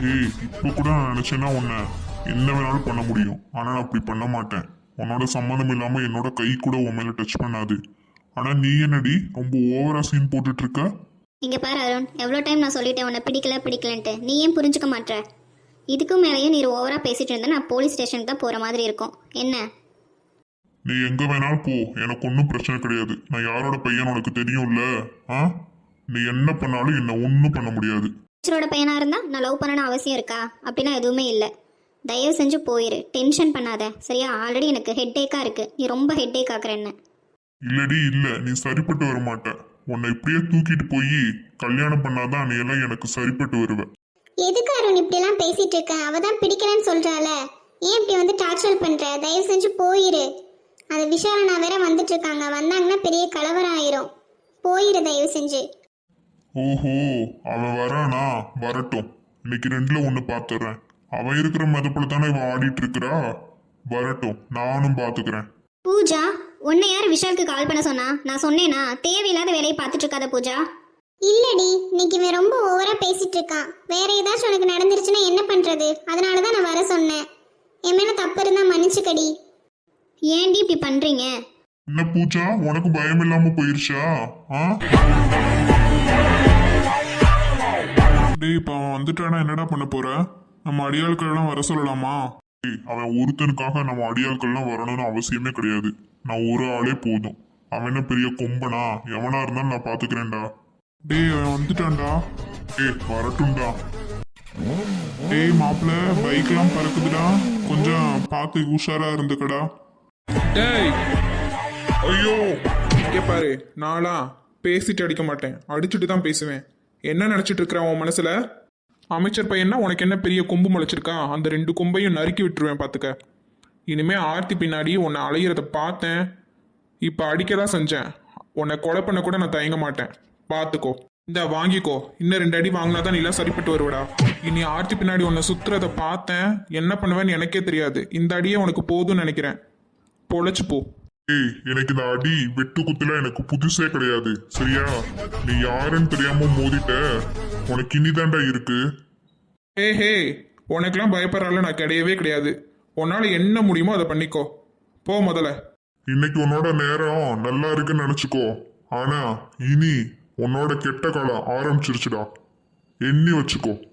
இப்போ கூட நான் நினைச்சேன்னா உன்னை என்ன வேணாலும் பண்ண முடியும். ஆனா நான் அப்படி பண்ண மாட்டேன். உன்னோட சம்மந்தம் இல்லாம என்னோட கை கூட உன் மேல டச் பண்ணாது. ஆனா நீ என்னடி ரொம்ப ஓவரா சீன் போட்டுட்டு இருக்க இங்க பாரு அருண் எவ்வளோ டைம் நான் சொல்லிட்டேன் உன்னை பிடிக்கல பிடிக்கலன்ட்டு. நீ ஏன் புரிஞ்சுக்க மாட்ற? இதுக்கும் மேலேயும் நீ ஓவரா பேசிட்டு இருந்தா நான் போலீஸ் ஸ்டேஷனுக்கு தான் போற மாதிரி இருக்கும். என்ன? நீ எங்க வேணாலும் போ. எனக்கு ஒன்றும் பிரச்சனை கிடையாது. நான் யாரோட பையன் உனக்கு தெரியும்ல? ஆ? நீ என்ன பண்ணாலும் என்ன ஒன்றும் பண்ண முடியாது. டீச்சரோட பையனா இருந்தா நான் லவ் பண்ணணும் அவசியம் இருக்கா? அப்படிலாம் எதுவுமே இல்லை. தயவு செஞ்சு போயிரு. டென்ஷன் பண்ணாத. சரியா? ஆல்ரெடி எனக்கு ஹெட் ஏக்கா இருக்கு. நீ ரொம்ப ஹெட் ஏக் ஆக்குற என்ன? இல்லடி இல்ல. நீ சரிப்பட்டு வர மாட்ட. உன்னை இப்படியே தூக்கிட்டு போய் கல்யாணம் பண்ணாதான் நீ எல்லாம் எனக்கு சரிப்பட்டு வருவ. எதுக்கு அருண் இப்படிலாம் பேசிட்டு இருக்க? அவ தான் பிடிக்கலன்னு சொல்றால ஏன் இப்படி வந்து டார்ச்சர் பண்ற? தயவு செஞ்சு போயிரு. அது விஷாலனா வேற வந்துட்டு இருக்காங்க. வந்தாங்கன்னா பெரிய கலவரம் ஆயிரும். போயிரு தயவு செஞ்சு. ஓஹோ அவன் வரானா? வரட்டும். இன்னைக்கு ரெண்டுல ஒண்ணு பாத்துறேன். அவன் இருக்கிற மதப்புல தானே இவன் ஆடிட்டு இருக்கிறா? வரட்டும் நானும் பாத்துக்கிறேன். பூஜா உன்னை யார் விஷாலுக்கு கால் பண்ண சொன்னா? நான் சொன்னேனா? தேவையில்லாத வேலையை பார்த்துட்டு இருக்காத பூஜா. இல்லடி இன்னைக்கு இவன் ரொம்ப ஓவரா பேசிட்டு இருக்கான். வேற ஏதாச்சும் உனக்கு நடந்துருச்சுன்னா என்ன பண்றது? அதனால தான் நான் வர சொன்னேன். என் மேல தப்பு இருந்தா மன்னிச்சுக்கடி. ஏன்டி இப்படி பண்றீங்க? என்ன பூஜா உனக்கு பயம் இல்லாம போயிருச்சா? ஆ? டேய் இப்ப அவன் வந்துட்டானா என்னடா பண்ண போற? நம்ம அடியாட்கள் எல்லாம் வர சொல்லலாமா? டேய், அவன் ஒருத்தனுக்காக நம்ம அடியாட்கள்லாம் வரணும்னு அவசியமே கிடையாது. நான் ஒரு ஆளே போதும். அவன் என்ன பெரிய கொம்பனா? எவனா இருந்தாலும் நான் பாத்துக்கிறேன்டா. டேய் அவன் வந்துட்டான்டா. டேய் வரட்டும்டா. டேய் மாப்பிள்ள பைக்லாம் பறக்குதுடா. கொஞ்சம் பார்த்து உஷாரா இருந்துக்கடா. டேய்! ஐயோ! இங்கே பாரு நாளா பேசிட்டு அடிக்க மாட்டேன். அடிச்சுட்டு தான் பேசுவேன். என்ன நினைச்சிட்டு இருக்கிற உன் மனசுல? அமைச்சர் பையன்னா உனக்கு என்ன பெரிய கொம்பு முளைச்சிருக்கான் அந்த ரெண்டு கொம்பையும் நறுக்கி விட்டுருவேன் பார்த்துக்க இனிமே ஆர்த்தி பின்னாடி உன்னை அலையிறத பார்த்தேன். இப்போ அடிக்க தான் செஞ்சேன். உன்னை கொலை பண்ண கூட நான் தயங்க மாட்டேன். பார்த்துக்கோ இந்த வாங்கிக்கோ. இன்னும் ரெண்டு அடி வாங்கினா தான் நீலாம் சரிப்பட்டு வருவடா. இனி ஆர்த்தி பின்னாடி உன்னை சுத்துறத பார்த்தேன். என்ன பண்ணுவேன்னு எனக்கே தெரியாது. இந்த அடியே உனக்கு போதும்னு நினைக்கிறேன். பொழைச்சு போ. ஏய் எனக்கு இந்த அடி வெட்டு குத்துல எனக்கு புதுசே கிடையாது. சரியா? நீ யாருன்னு தெரியாம மோதிட்ட? உனக்கு இனிதாண்டா இருக்கு. ஹே ஹே உனக்கெல்லாம் பயப்படுறால நான் கிடையவே கிடையாது. உன்னால என்ன முடியுமோ அதை பண்ணிக்கோ. போ முதல்ல. இன்னைக்கு உன்னோட நேரம் நல்லா இருக்குன்னு நினைச்சுக்கோ. ஆனா இனி உன்னோட கெட்ட காலம் ஆரம்பிச்சிருச்சுடா. எண்ணி வச்சுக்கோ.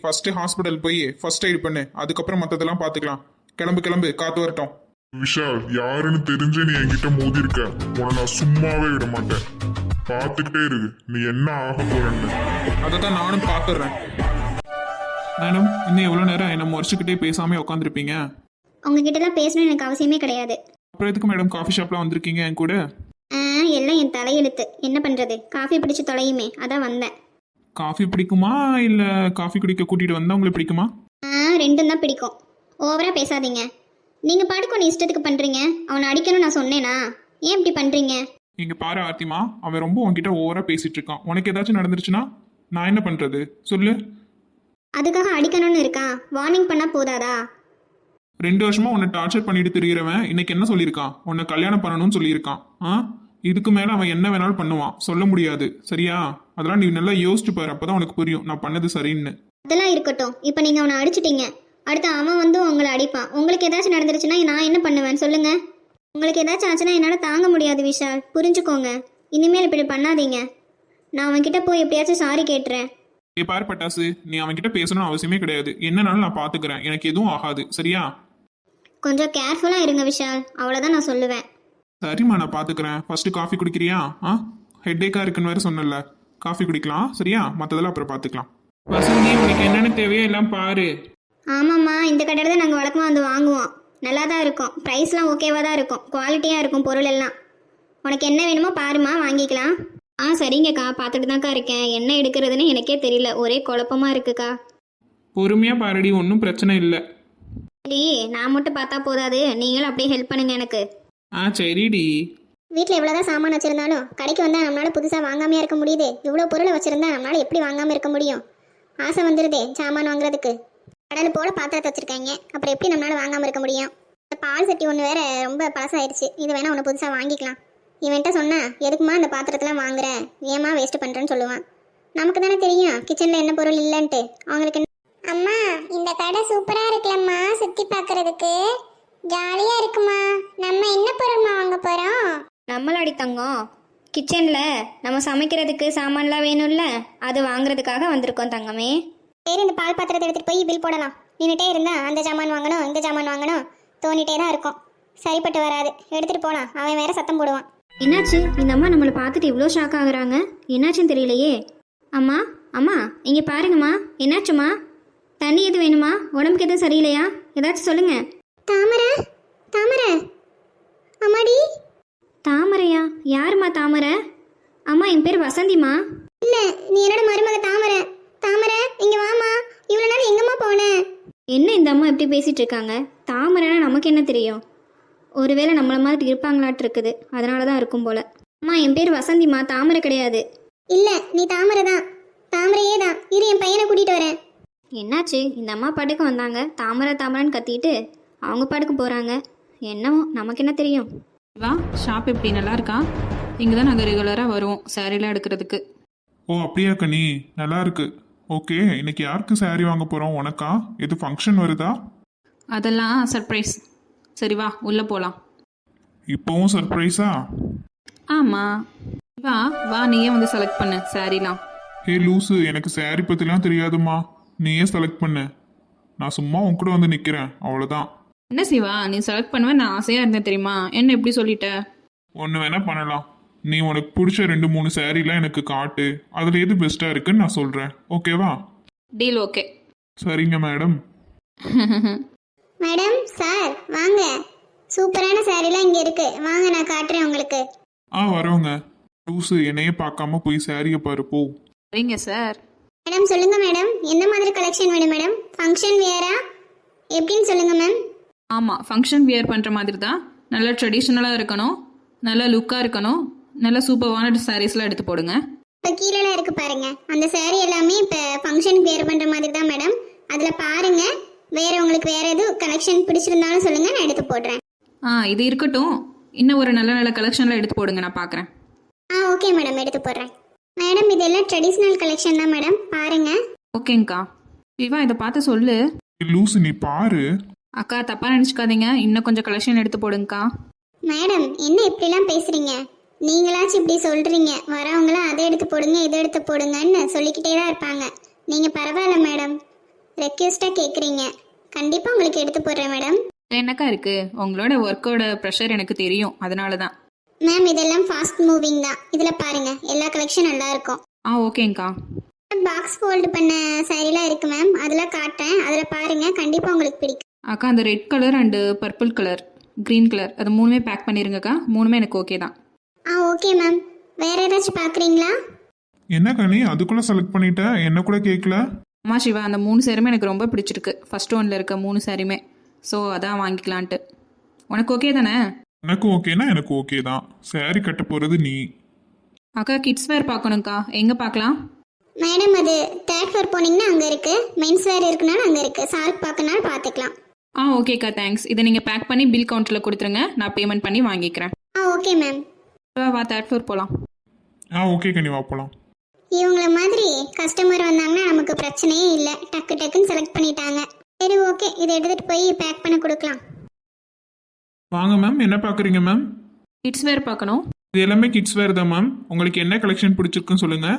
ஃபர்ஸ்ட் ஹாஸ்பிட்டல் போய் ஃபர்ஸ்ட் எய்ட் பண்ணு. அதுக்கப்புறம் மற்றதெல்லாம் பார்த்துக்கலாம். கிளம்பு கிளம்பு காத்து வரட்டும். விஷால் யாருன்னு தெரிஞ்சே நீ என்கிட்ட மோதி இருக்க உன்னை நான் சும்மாவே விட மாட்டேன் பார்த்துக்கிட்டே இருக்கு நீ என்ன ஆக போறன்னு. அதை தான் நானும் பார்த்துடுறேன் மேடம் இன்னும் எவ்வளோ நேரம் என்ன முறைச்சிக்கிட்டே பேசாமல் உட்காந்துருப்பீங்க உங்ககிட்டலாம் பேசணும்னு எனக்கு அவசியமே கிடையாது. அப்புறம் எதுக்கு மேடம் காஃபி ஷாப்லாம் வந்திருக்கீங்க என் கூட? ஆ எல்லாம் என் தலையெழுத்து. என்ன பண்றது? காஃபி பிடிச்சு தொலையுமே. அதான் வந்தேன். காஃபி பிடிக்குமா? இல்லை காஃபி குடிக்க கூட்டிகிட்டு வந்தால் உங்களுக்கு பிடிக்குமா? ஆ ரெண்டும் தான் பிடிக்கும். ஓவரா பேசாதீங்க. நீங்க பாட்டுக்கு ஒன்று இஷ்டத்துக்கு பண்றீங்க. அவனை அடிக்கணும் நான் சொன்னேனா? ஏன் இப்படி பண்றீங்க? இங்க பாரு ஆர்த்திமா அவன் ரொம்ப உன்கிட்ட ஓவரா பேசிட்டு இருக்கான். உனக்கு ஏதாச்சும் நடந்துருச்சுன்னா நான் என்ன பண்றது? சொல்லு. அதுக்காக அடிக்கணும்னு இருக்கா? வார்னிங் பண்ணா போதாதா? ரெண்டு வருஷமா உன்னை டார்ச்சர் பண்ணிட்டு திரியிறவன் இன்னைக்கு என்ன சொல்லியிருக்கான்? உன்னை கல்யாணம் பண்ணணும்னு சொல்லியிருக்கான். ஆ? இதுக்கு மேல அவன் என்ன வேணாலும் பண்ணுவான். சொல்ல முடியாது. சரியா? அதெல்லாம் நீ நல்லா யோசிச்சு பாரு. அப்பதான் உனக்கு புரியும். நான் பண்ணது சரின்னு. அதெல்லாம் இருக்கட்டும். இப்போ நீங்க அவனை அடிச்சிட்டீங்க. அடுத்து அவன் வந்து உங்களை அடிப்பான். உங்களுக்கு ஏதாச்சும் நடந்துருச்சுன்னா நான் என்ன பண்ணுவேன்? சொல்லுங்க. உங்களுக்கு ஏதாச்சும் ஆச்சுன்னா என்னால் தாங்க முடியாது விஷால். புரிஞ்சுக்கோங்க. இனிமேல் இப்படி பண்ணாதீங்க. நான் அவன்கிட்ட போய் எப்படியாச்சும் சாரி கேட்டுறேன். ஏ பாரு பட்டாசு. நீ அவன்கிட்ட பேசணும்னு அவசியமே கிடையாது. என்னனாலும் நான் பாத்துக்கிறேன். எனக்கு எதுவும் ஆகாது. சரியா? கொஞ்சம் கேர்ஃபுல்லாக இருங்க விஷால். அவ்வளோதான் நான் சொல்லுவேன். சரிம்மா நான் பாத்துக்கிறேன். First coffee குடிக்கிறியா? ஆ? ஹெட்டேக்கா இருக்குன்னு வேற சொன்னல காஃபி குடிக்கலாம். சரியா? மற்றதெல்லாம் அப்புறம் பார்த்துக்கலாம் வசந்தி உனக்கு என்னென்ன தேவையோ எல்லாம் பாரு. ஆமாம்மா இந்த கடையில் தான் நாங்கள் வழக்கமாக வந்து வாங்குவோம். நல்லா தான் இருக்கும். ப்ரைஸ்லாம் ஓகேவாக தான் இருக்கும். குவாலிட்டியாக இருக்கும் பொருள் எல்லாம். உனக்கு என்ன வேணுமோ பாருமா வாங்கிக்கலாம். ஆ சரிங்கக்கா. பார்த்துட்டு தான்க்கா இருக்கேன். என்ன எடுக்கிறதுன்னு எனக்கே தெரியல. ஒரே குழப்பமா இருக்குக்கா. பொறுமையா பாருடி. ஒன்றும் பிரச்சனை இல்லை. சரி நான் மட்டும் பார்த்தா போதாது. நீங்களும் அப்படியே ஹெல்ப் பண்ணுங்க எனக்கு. ஆ சரிடி. வீட்டில் எவ்வளோதான் சாமான் வச்சிருந்தாலும் கடைக்கு வந்தால் நம்மளால புதுசாக வாங்காமையா இருக்க முடியுது. இவ்வளோ பொருளை வச்சிருந்தா நம்மளால எப்படி வாங்காமல் இருக்க முடியும்? ஆசை வந்துருதே சாமான் வாங்குறதுக்கு. கடல் போல பாத்திரத்தை வச்சிருக்காங்க. அப்புறம் எப்படி நம்மளால வாங்காமல் இருக்க முடியும்? இந்த பால் சட்டி ஒன்று வேற ரொம்ப பழசாயிருச்சு இது வேணா ஒன்று புதுசாக வாங்கிக்கலாம். இவன்ட்ட சொன்னா எதுக்குமா இந்த பாத்திரத்தெல்லாம் வாங்குற? ஏமா வேஸ்ட் பண்ணுறேன்னு சொல்லுவான். நமக்கு தானே தெரியும். கிச்சனில் என்ன பொருள் இல்லைன்ட்டு. அவங்களுக்கு என்ன? அம்மா இந்த கடை சூப்பரா இருக்குல்லம்மா சுத்தி பார்க்கிறதுக்கு ஜாலியா இருக்குமா? நம்ம என்ன பொருள்மா வாங்க போறோம்? நம்மளாடி தங்கம். கிச்சனில் நம்ம சமைக்கிறதுக்கு சாமான்லாம் வேணும்ல? அது வாங்குறதுக்காக வந்திருக்கோம் தங்கமே. சரி இந்த பால் பாத்திரத்தை எடுத்துட்டு போய் பில் போடலாம் நின்றுட்டே இருந்தா அந்த ஜாமான் வாங்கணும் இந்த ஜாமான் வாங்கணும் தோணிட்டே தான் இருக்கும். சரிப்பட்டு வராது. எடுத்துட்டு போலாம். அவன் வேற சத்தம் போடுவான். என்னாச்சு? இந்த அம்மா நம்மளை பார்த்துட்டு இவ்வளோ ஷாக் ஆகுறாங்க. என்னாச்சுன்னு தெரியலையே. அம்மா அம்மா இங்கே பாருங்கம்மா. என்னாச்சும்மா? தண்ணி எது வேணுமா? உடம்புக்கு எதுவும் சரியில்லையா? ஏதாச்சும் சொல்லுங்க. தாமரை தாமரை. அம்மாடி. தாமரையா? யாரும்மா தாமரை? அம்மா என் பேர் வசந்திம்மா? இல்ல நீ என்னோட மருமக தாமரை. தாமரை என்ன இந்த அம்மா இப்படி பேசிட்டு இருக்காங்க? தாமரைனா நமக்கு என்ன தெரியும்? ஒருவேளை நம்மள மாதிரி இருப்பாங்களாட்டு இருக்குது. அதனால தான் இருக்கும் போல. அம்மா என் பேர் வசந்திம்மா. தாமரை கிடையாது. இல்ல நீ தாமரை தான். தாமரையே தான். இரு என் பையனை கூட்டிட்டு வரேன். என்னாச்சு? இந்த அம்மா பாட்டுக்கு வந்தாங்க. தாமரை தாமரைன்னு கத்திட்டு அவங்க பாட்டுக்கு போகிறாங்க என்னவோ நமக்கு என்ன தெரியும்? வா ஷாப் எப்படி? நல்லா இருக்கா? இங்கே தான் நாங்கள் ரெகுலராக வருவோம். சாரீலாம் எடுக்கிறதுக்கு. ஓ அப்படியா கனி? நல்லா இருக்கு. ஓகே இன்னைக்கு யாருக்கு saree வாங்க போறோம்? உனக்கா? எது ஃபங்க்ஷன் வருதா? அதெல்லாம் சர்ப்ரைஸ் சரி வா உள்ளே போகலாம் இப்போவும் சர்ப்ரைஸா ஆமாம் வா வா நீயே வந்து செலக்ட் பண்ணு சாரீலாம் ஹே லூசு எனக்கு saree பத்திலாம் தெரியாதுமா நீயே செலக்ட் பண்ணு. நான் சும்மா உன் கூட வந்து நிக்கிறேன் அவ்வளவுதான். என்ன சிவா நீ செலக்ட் பண்ணுவேன் நான் ஆசையாக இருந்தேன் தெரியுமா? என்ன எப்படி சொல்லிட்ட? ஒன்று வேணா பண்ணலாம். நீ உனக்கு பிடிச்ச ரெண்டு மூணு சாரீலாம் எனக்கு காட்டு. அதில் எது பெஸ்ட்டாக இருக்குன்னு நான் சொல்கிறேன் ஓகேவா டீல் ஓகே சரிங்க மேடம் மேடம் சார் வாங்க. சூப்பரான சாரீலாம் இங்க இருக்கு. வாங்க நான் காட்டுறேன் உங்களுக்கு. ஆ வரோங்க. லூசு என்னையே பார்க்காம போய் சாரியை பாரு போ. சரிங்க சார் மேடம் சொல்லுங்க மேடம் எந்த மாதிரி கலெக்ஷன் வேணும் மேடம் ஃபங்க்ஷன் வேரா எப்படின்னு சொல்லுங்க மேம் ஆமாம் ஃபங்க்ஷன் வியர் பண்ணுற மாதிரி தான் நல்லா ட்ரெடிஷ்னலாக இருக்கணும். நல்லா லுக்காக இருக்கணும். நல்லா சூப்பர்வான சாரீஸ்லாம் எடுத்து போடுங்க. இப்போ கீழே இருக்கு பாருங்க. அந்த saree எல்லாமே இப்போ ஃபங்க்ஷனுக்கு வேர் பண்ற மாதிரி தான் மேடம் அதுல பாருங்க. வேற உங்களுக்கு வேற எதுவும் கலெக்ஷன் பிடிச்சிருந்தாலும் சொல்லுங்க நான் எடுத்து போடுறேன். ஆ இது இருக்கட்டும். இன்னும் ஒரு நல்ல நல்ல கலெக்ஷன்லாம் எடுத்து போடுங்க நான் பார்க்குறேன் ஆ ஓகே மேடம் எடுத்து போடுறேன். மேடம் இதெல்லாம் ட்ரெடிஷ்னல் கலெக்ஷன் தான் மேடம் பாருங்க. ஓகேங்க்கா. சிவா இதை பார்த்து சொல்லு. லூசு நீ பாரு. அக்கா தப்பாக நினச்சிக்காதீங்க. இன்னும் கொஞ்சம் கலெக்ஷன் எடுத்து போடுங்கக்கா. மேடம் என்ன இப்படிலாம் பேசுறீங்க? நீங்களாச்சும் இப்படி சொல்றீங்க. வரவங்களாம் அதை எடுத்து போடுங்க இதை எடுத்து போடுங்கன்னு சொல்லிக்கிட்டே தான் இருப்பாங்க. நீங்க பரவாயில்ல மேடம். ரெக்வெஸ்டா கேக்குறீங்க. கண்டிப்பா உங்களுக்கு எடுத்து போடுறேன் மேடம். என்னக்கா இருக்கு? உங்களோட ஒர்க்கோட ப்ரெஷர் எனக்கு தெரியும். அதனால தான் மேம் இதெல்லாம் ஃபாஸ்ட் மூவிங் தான். இதுல பாருங்க எல்லா கலெக்ஷன் நல்லா இருக்கும். ஆ ஓகேங்க்கா. பாக்ஸ் ஃபோல்டு பண்ண சாரீலாம் இருக்கு மேம் அதெல்லாம் காட்டுறேன். அதுல பாருங்க கண்டிப்பா உங்களுக்கு பிடிக்கும். அக்கா அந்த red colour and purple colour green colour அது மூணுமே பேக் பண்ணிருங்கக்கா. மூணுமே எனக்கு ஓகே தான். ஆ ஓகே மேம். வேற ஏதாச்சும் பாக்குறீங்களா என்ன கனி அதுக்குள்ளே செலக்ட் பண்ணிட்ட? என்ன கூட கேட்கல அம்மா சிவா அந்த மூணு சேருமே எனக்கு ரொம்ப பிடிச்சிருக்கு. ஃபர்ஸ்ட் ஒன்ல இருக்க மூணு சாரியுமே ஸோ அதான் வாங்கிக்கலான்ட்டு. உனக்கு ஓகே தானே? எனக்கு ஓகேனா எனக்கு ஓகே தான். Saree கட்ட போகிறது நீ. அக்கா கிட்ஸ் வேர் பார்க்கணுங்க்கா எங்கே பார்க்கலாம்? மேடம் அது தேர்ட் ஃப்ளோர் போனீங்கன்னா அங்க இருக்கு. மென்ஸ் வேர் இருக்குனாலும் அங்க இருக்கு. சார்க் பார்க்கனாலும் பார்த்துக்கலாம். ஆ ஓகேக்கா தேங்க்ஸ் இதை நீங்கள் பேக் பண்ணி பில் கவுண்டரில் கொடுத்துருங்க. நான் பேமெண்ட் பண்ணி வாங்கிக்கிறேன். ஆ ஓகே மேம். வா தேர்ட் ஃப்ளோர் போகலாம் ஆ ஓகே கனி வா போலாம். இவங்கள மாதிரி கஸ்டமர் வந்தாங்கன்னா நமக்கு பிரச்சனையே இல்லை. டக்கு டக்குன்னு செலக்ட் பண்ணிட்டாங்க. சரி ஓகே இதை எடுத்துட்டு போய் பேக் பண்ண கொடுக்கலாம். வாங்க மேம் என்ன பார்க்குறீங்க மேம் கிட்ஸ் வேர் பார்க்கணும். இது எல்லாமே கிட்ஸ் வேர் தான் மேம் உங்களுக்கு என்ன கலெக்ஷன் பிடிச்சிருக்குன்னு சொல்லுங்கள்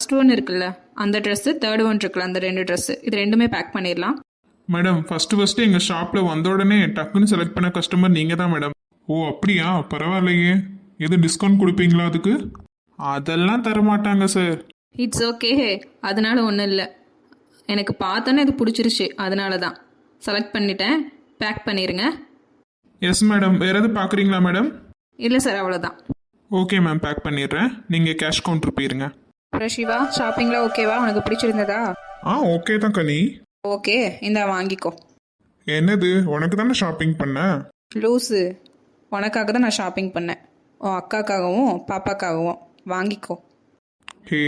ஃபர்ஸ்ட் ஒன் இருக்குல்ல. அந்த ட்ரெஸ்ஸு தேர்ட் ஒன் இருக்குல்ல. அந்த ரெண்டு ட்ரெஸ்ஸு இது ரெண்டுமே பேக் பண்ணிடலாம். மேடம் ஃபர்ஸ்ட் ஃபர்ஸ்ட் எங்கள் ஷாப்பில் வந்த உடனே டக்குன்னு செலக்ட் பண்ண கஸ்டமர் நீங்கள் தான் மேடம் ஓ அப்படியா? பரவாயில்லையே. எதுவும் டிஸ்கவுண்ட் கொடுப்பீங்களா அதுக்கு? அதெல்லாம் தர மாட்டாங்க சார் இட்ஸ் ஓகே அதனால ஒன்றும் இல்லை. எனக்கு பார்த்தோன்னே இது பிடிச்சிருச்சு. அதனால தான் செலக்ட் பண்ணிட்டேன். பேக் பண்ணிடுங்க எஸ் மேடம் வேற எதுவும் பார்க்குறீங்களா மேடம் இல்லை சார் அவ்வளோதான் ஓகே மேம் பேக் பண்ணிடுறேன். நீங்கள் கேஷ் கவுண்டர் போயிருங்க. சிவா. ஷாப்பிங்லாம் ஓகேவா உனக்கு பிடிச்சிருந்ததா? ஆ ஓகே தான் கனி. ஓகே இந்தா வாங்கிக்கோ. என்னது? உனக்கு தானே ஷாப்பிங் பண்ண லூஸு உனக்காக தான் நான் ஷாப்பிங் பண்ணேன். உன் அக்காக்காகவும் பாப்பாக்காகவும். வாங்கிக்கோ. ஹே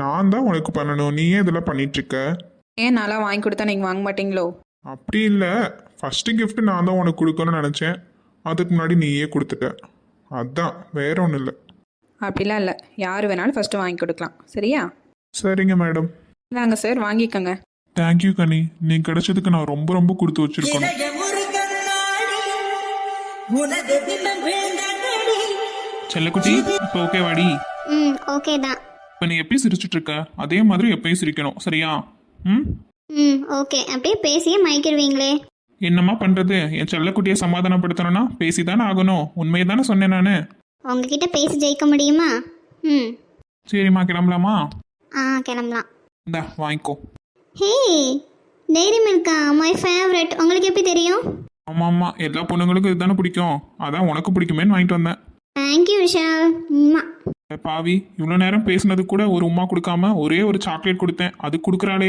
நான் தான் உனக்கு பண்ணணும். நீ ஏன் இதெல்லாம் பண்ணிட்டு இருக்க ஏன் நான்லாம் வாங்கி கொடுத்தா நீங்கள் வாங்க மாட்டீங்களோ? அப்படி இல்லை. ஃபர்ஸ்ட் gift நான் தான் உனக்கு கொடுக்கணும்னு நினச்சேன். அதுக்கு முன்னாடி நீயே கொடுத்துட்ட. அதான் வேற ஒன்றும் இல்லை. அப்படிலாம் இல்லை. யார் வேணாலும் ஃபஸ்ட்டு வாங்கி கொடுக்கலாம். சரியா? சரிங்க மேடம். இந்தாங்க சார் வாங்கிக்கோங்க. தேங்க்யூ கனி. நீ கிடைச்சதுக்கு நான் ரொம்ப ரொம்ப கொடுத்து வச்சிருக்கணும். உனது பிம்பம் விழுந்தடி செல்லக்குட்டி இப்போ ஓகே வாடி. ம் ஓகே தான். இப்போ நீ எப்பயும் சிரிச்சிட்டு இருக்க அதே மாதிரி எப்பயும் சிரிக்கணும் சரியா? ம்? ம் ஓகே அப்படியே பேசியே மயக்கிடுவீங்களே. என்னம்மா பண்றது? என் செல்லக்குட்டியை சமாதானப்படுத்தணும்னா பேசிதானே ஆகணும். உண்மையை தானே சொன்னேன் நான். உங்ககிட்ட பேசி ஜெயிக்க முடியுமா? ம். சரிம்மா கிளம்பலாமா? ஆ கிளம்பலாம். இந்தா வாங்கிக்கோ. ஹே டெய்ரி மில்கா மை ஃபேவரட் உங்களுக்கு எப்படி தெரியும்? ஆமாம் ஆமாம் எல்லா பொண்ணுங்களுக்கும் இதுதானே பிடிக்கும். அதான் உனக்கு பிடிக்குமேன்னு வாங்கிட்டு வந்தேன். தேங்க்யூ விஷால் உம்மா ஏ பாவி இவ்வளோ நேரம் பேசினது கூட ஒரு உமா கொடுக்காம ஒரே ஒரு சாக்லேட் கொடுத்தேன். அது கொடுக்குறாளே.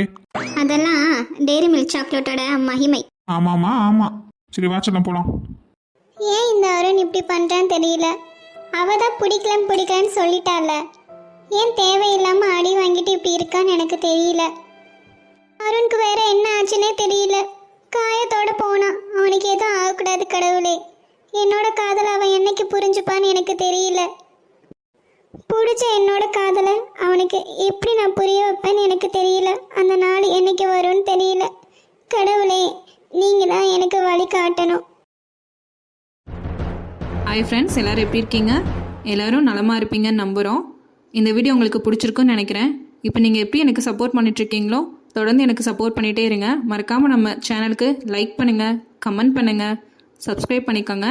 அதெல்லாம் டெய்ரி மில்க் சாக்லேட்டோட மகிமை. ஆமாம் சரி வாச்சலாம் போகலாம் ஏன் இந்த அருண் இப்படி பண்றான்னு தெரியல. அவ தான் பிடிக்கலன்னு பிடிக்கலன்னு சொல்லிட்டால. ஏன் தேவையில்லாம அடி வாங்கிட்டு இப்படி இருக்கான்னு எனக்கு தெரியல. அருணுக்கு வேற என்ன ஆச்சுன்னே தெரியல. காயத்தோட போனான் அவனுக்கு எதுவும் ஆகக்கூடாது கடவுளே. என்னோட காதலை அவன் என்னைக்கு புரிஞ்சுப்பான்னு எனக்கு தெரியல. பிடிச்ச என்னோட காதலை அவனுக்கு எப்படி நான் புரிய வைப்பேன்னு எனக்கு தெரியல. அந்த நாள் என்னைக்கு வரும்னு தெரியல. கடவுளே நீங்கள் தான் எனக்கு வழி காட்டணும். ஹாய் ஃப்ரெண்ட்ஸ் எல்லோரும் எப்படி இருக்கீங்க? எல்லோரும் நலமாக இருப்பீங்கன்னு நம்புகிறோம் இந்த வீடியோ உங்களுக்கு பிடிச்சிருக்குன்னு நினைக்கிறேன். இப்போ நீங்கள் எப்படி எனக்கு சப்போர்ட் பண்ணிட்டுருக்கீங்களோ தொடர்ந்து எனக்கு சப்போர்ட் பண்ணிகிட்டே இருங்க. மறக்காமல் நம்ம சேனலுக்கு லைக் பண்ணுங்கள் கமெண்ட் பண்ணுங்கள் சப்ஸ்கிரைப் பண்ணிக்கோங்க.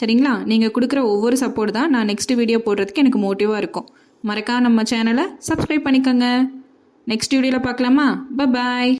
சரிங்களா? நீங்கள் கொடுக்குற ஒவ்வொரு சப்போர்ட் தான் நான் நெக்ஸ்ட் வீடியோ போடுறதுக்கு எனக்கு மோட்டிவாக இருக்கும். மறக்காம நம்ம சேனலை சப்ஸ்கிரைப் பண்ணிக்கோங்க. நெக்ஸ்ட் வீடியோவில் பார்க்கலாமா? பாய்